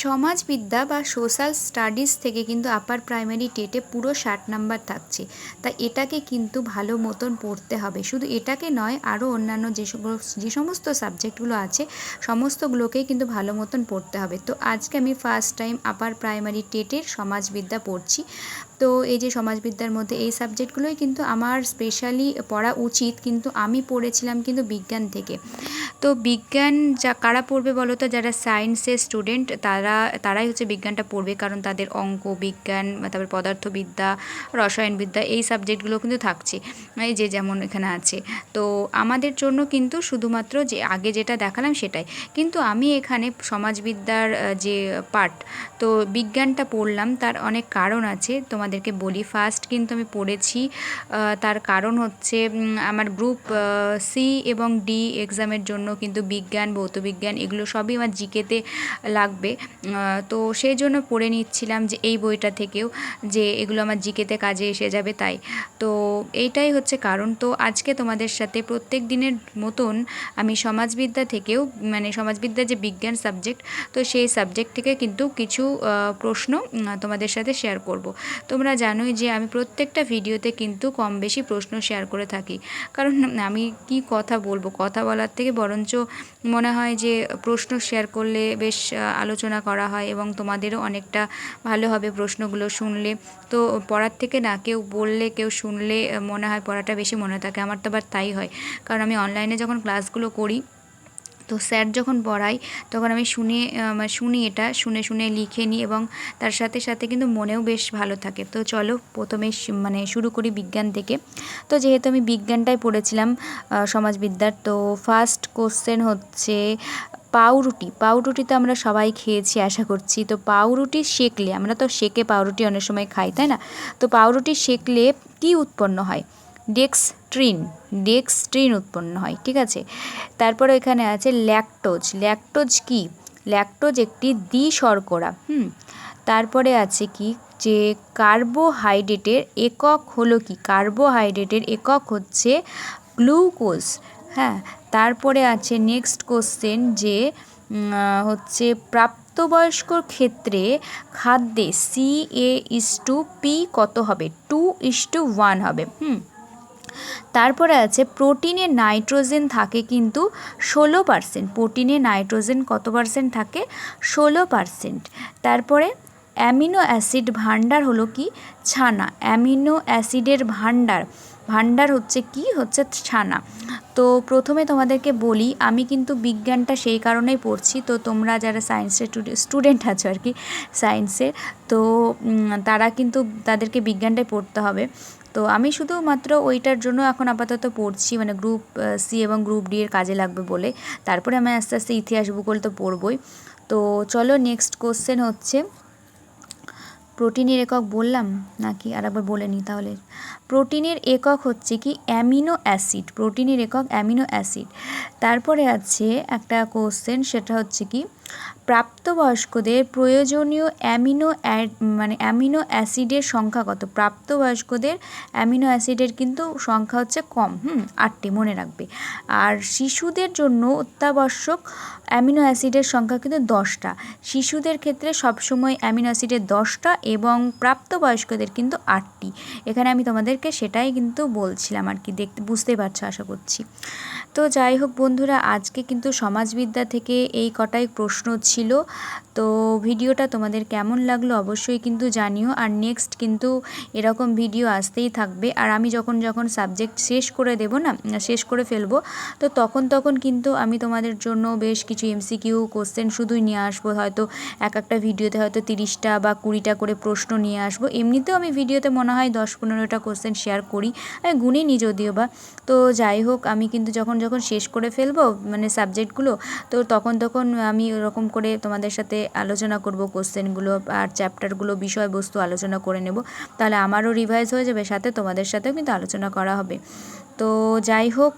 সমাজবিদ্যা বা social studies থেকে কিন্তু আপার প্রাইমারি টেটে পুরো ষাট নাম্বার থাকছে। তাই এটাকে কিন্তু ভালো মতন পড়তে হবে। শুধু এটাকে নয় আরও অন্যান্য যে যে সমস্ত সাবজেক্টগুলো আছে সমস্তগুলোকেই কিন্তু ভালো মতন পড়তে হবে। তো আজকে আমি ফার্স্ট টাইম আপার প্রাইমারি টেটের সমাজবিদ্যা পড়ছি। তো এই যে সমাজবিদ্যার মধ্যে এই সাবজেক্টগুলোই কিন্তু আমার স্পেশালি পড়া উচিত। কিন্তু আমি পড়েছিলাম কিন্তু বিজ্ঞান থেকে। তো বিজ্ঞান যা, কারা পড়বে বলো তো? যারা সায়েন্সের স্টুডেন্ট তারা, তারাই হচ্ছে বিজ্ঞানটা পড়বে। কারণ তাদের অঙ্ক, বিজ্ঞান তারপর পদার্থবিদ্যা, রসায়নবিদ্যা, এই সাবজেক্টগুলো কিন্তু থাকছে। এই যে যেমন এখানে আছে। তো আমাদের জন্য কিন্তু শুধুমাত্র যে, আগে যেটা দেখালাম সেটাই। কিন্তু আমি এখানে সমাজবিদ্যার যে পার্ট তো বিজ্ঞানটা পড়লাম, তার অনেক কারণ আছে। তোমাদেরকে বলি ফার্স্ট কিন্তু আমি পড়েছি তার কারণ হচ্ছে আমার গ্রুপ সি এবং ডি এক্সামের জন্য কিন্তু বিজ্ঞান ভৌতবিজ্ঞান এগুলো সবই আমার জিকেতে লাগবে। তো সেই জন্য পড়ে নিচ্ছিলাম যে এই বইটা থেকেও যে এগুলো আমার জিকেতে কাজে এসে যাবে তাই। তো এইটাই হচ্ছে কারণ। তো আজকে তোমাদের সাথে প্রত্যেক দিনের মতন আমি সমাজবিদ্যা থেকেও মানে সমাজবিদ্যা যে বিজ্ঞান সাবজেক্ট, তো সেই সাবজেক্ট থেকে কিন্তু কিছু প্রশ্ন তোমাদের সাথে শেয়ার করব। তোমরা জানোই যে আমি প্রত্যেকটা ভিডিওতে কিন্তু কম বেশি প্রশ্ন শেয়ার করে থাকি। কারণ আমি কি কথা বলব, কথা বলার থেকে বরঞ্চ মনে হয় যে প্রশ্ন শেয়ার করলে বেশ আলোচনা করা হয় এবং তোমাদেরও অনেকটা ভালো হবে প্রশ্নগুলো শুনলে। তো পড়ার থেকে না, কেউ বললে, কেউ শুনলে মনে হয় পড়াটা বেশি মনে থাকে। আমার তো আবার তাই হয়। কারণ আমি অনলাইনে যখন ক্লাসগুলো করি তো স্যার যখন পড়ায়, তখন আমি শুনে মানে শুনি এটা, শুনে শুনে লিখে নিই এবং তার সাথে সাথে কিন্তু মনেও বেশ ভালো থাকে। তো চলো প্রথমে মানে শুরু করি বিজ্ঞান থেকে। তো যেহেতু আমি বিজ্ঞানটাই পড়েছিলাম সমাজবিদ্যার, তো ফার্স্ট কোশ্চেন হচ্ছে পাউরুটি। পাউরুটি তো আমরা সবাই খেয়েছি, আশা করছি। তো পাউরুটি সেকলে, আমরা তো শেকে পাউরুটি অনেক সময় খাই, তাই না? তো পাউরুটি সেকলে কী উৎপন্ন হয়? ডেক্সট্রিন ডেক্সট্রিন উৎপন্ন হয়, ঠিক আছে? তারপরে এখানে আছে ল্যাকটোজ ল্যাকটোজ কি? ল্যাকটোজ একটি দ্বি শর্করা হুম? তারপরে আছে কি? যে কার্বোহাইড্রেটের একক হলো কি? কার্বোহাইড্রেটের একক হচ্ছে গ্লুকোজ হ্যাঁ? তারপরে আছে নেক্সট কোশ্চেন যে হচ্ছে প্রাপ্তবয়স্কর ক্ষেত্রে খাদ্যে C A is to P কত হবে? টু ইস টু ওয়ান হবে, হুম? তারপরে আছে প্রোটিনে নাইট্রোজেন থাকে কিন্তু ষোলো পার্সেন্ট। প্রোটিনে নাইট্রোজেন কত পার্সেন্ট থাকে? ষোলো পার্সেন্ট। তারপরে অ্যামিনো অ্যাসিড ভাণ্ডার হলো কি? ছানা। অ্যামিনো অ্যাসিডের ভাণ্ডার। ভাণ্ডার হচ্ছে কি? হচ্ছে ছানা। তো প্রথমে তোমাদেরকে বলি, আমি কিন্তু বিজ্ঞানটা সেই কারণেই পড়ছি। তো তোমরা যারা সায়েন্সের স্টুডেন্ট আছো আর কি সায়েন্সের তো তারা কিন্তু তাদেরকে বিজ্ঞানটাই পড়তে হবে। তো আমি শুধুমাত্র ওইটার জন্য এখন আপাতত পড়ছি মানে গ্রুপ সি এবং গ্রুপ ডি এর কাজে লাগবে বলে। তারপরে আমি আস্তে আস্তে ইতিহাস ভূগোল তো পড়বই। তো চলো নেক্সট কোশ্চেন হচ্ছে, প্রোটিনের একক বললাম নাকি? আর একবার বলে নিই তাহলে। প্রোটিনের একক হচ্ছে কি অ্যামিনো অ্যাসিড, প্রোটিনের একক অ্যামিনো অ্যাসিড। তারপরে আছে একটা কোশ্চেন সেটা হচ্ছে কি প্রাপ্তবয়স্কদের প্রয়োজনীয় অ্যামিনো মানে অ্যামিনো অ্যাসিডের সংখ্যা কত? প্রাপ্তবয়স্কদের অ্যামিনো অ্যাসিডের কিন্তু সংখ্যা হচ্ছে কম, হুম, আটটি মনে রাখবে। আর শিশুদের জন্য অত্যাবশ্যক অ্যামিনো অ্যাসিডের সংখ্যা কিন্তু দশটা। শিশুদের ক্ষেত্রে সবসময় অ্যামিনো অ্যাসিডের দশটা এবং প্রাপ্তবয়স্কদের কিন্তু আটটি। এখানে আমি তোমাদেরকে সেটাই কিন্তু বলছিলাম আর কি, দেখতে বুঝতেই পারছ আশা করছি। তো যাই হোক বন্ধুরা, আজকে কিন্তু সমাজবিদ্যা থেকে এই কটাই প্রশ্ন ছিল। তো ভিডিওটা তোমাদের কেমন লাগল অবশ্যই কিন্তু জানিও। আর নেক্সট কিন্তু এরকম ভিডিও আসতেই থাকবে। আর আমি যখন যখন সাবজেক্ট শেষ করে দেব না, শেষ করে ফেলব, তো তখন তখন কিন্তু আমি তোমাদের জন্য বেশ কিছু এমসিকিউ কোশ্চেন শুধুই নিয়ে আসব। হয়তো এক একটা ভিডিওতে হয়তো তিরিশটা বা কুড়িটা করে প্রশ্ন নিয়ে আসব। এমনিতেও আমি ভিডিওতে মনে হয় দশ, পনেরোটা কোশ্চেন শেয়ার করি। আমি গুনিনি যদিও বা। তো যাই হোক, আমি কিন্তু যখন যখন শেষ করে ফেলব মানে সাবজেক্টগুলো তো তখন তখন আমি ওরকম করে তোমাদের সাথে আলোচনা করব, কোশ্চেনগুলো আর চ্যাপ্টারগুলো, বিষয়বস্তু আলোচনা করে নেব। তাহলে আমারও রিভাইজ হয়ে যাবে, সাথে তোমাদের সাথেও কিন্তু আলোচনা করা হবে। তো যাই হোক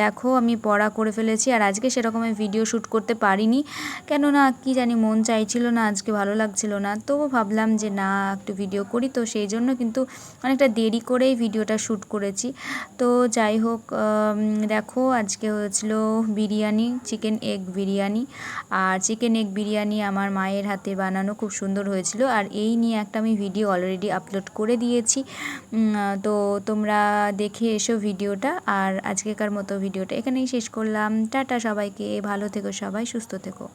দেখো আমি পড়া করে ফেলেছি আর আজকে সেরকম আমি ভিডিও শ্যুট করতে পারিনি। কেননা কি জানি মন চাইছিল না, আজকে ভালো লাগছিল না। তবু ভাবলাম যে না, একটু ভিডিও করি। তো সেই জন্য কিন্তু অনেকটা দেরি করেই ভিডিওটা শ্যুট করেছি। তো যাই হোক দেখো আজকে হয়েছিল বিরিয়ানি চিকেন এগ বিরিয়ানি। আর চিকেন এগ বিরিয়ানি আমার মায়ের হাতে বানানো খুব সুন্দর হয়েছিল। আর এই নিয়ে একটা আমি ভিডিও অলরেডি আপলোড করে দিয়েছি। তো তোমরা দেখে এসো ভিডিওটা। আর আজকেকার মতো ভিডিওটা এখানেই শেষ করলাম। টাটা সবাইকে। ভালো থেকো সবাই, সুস্থ থেকো।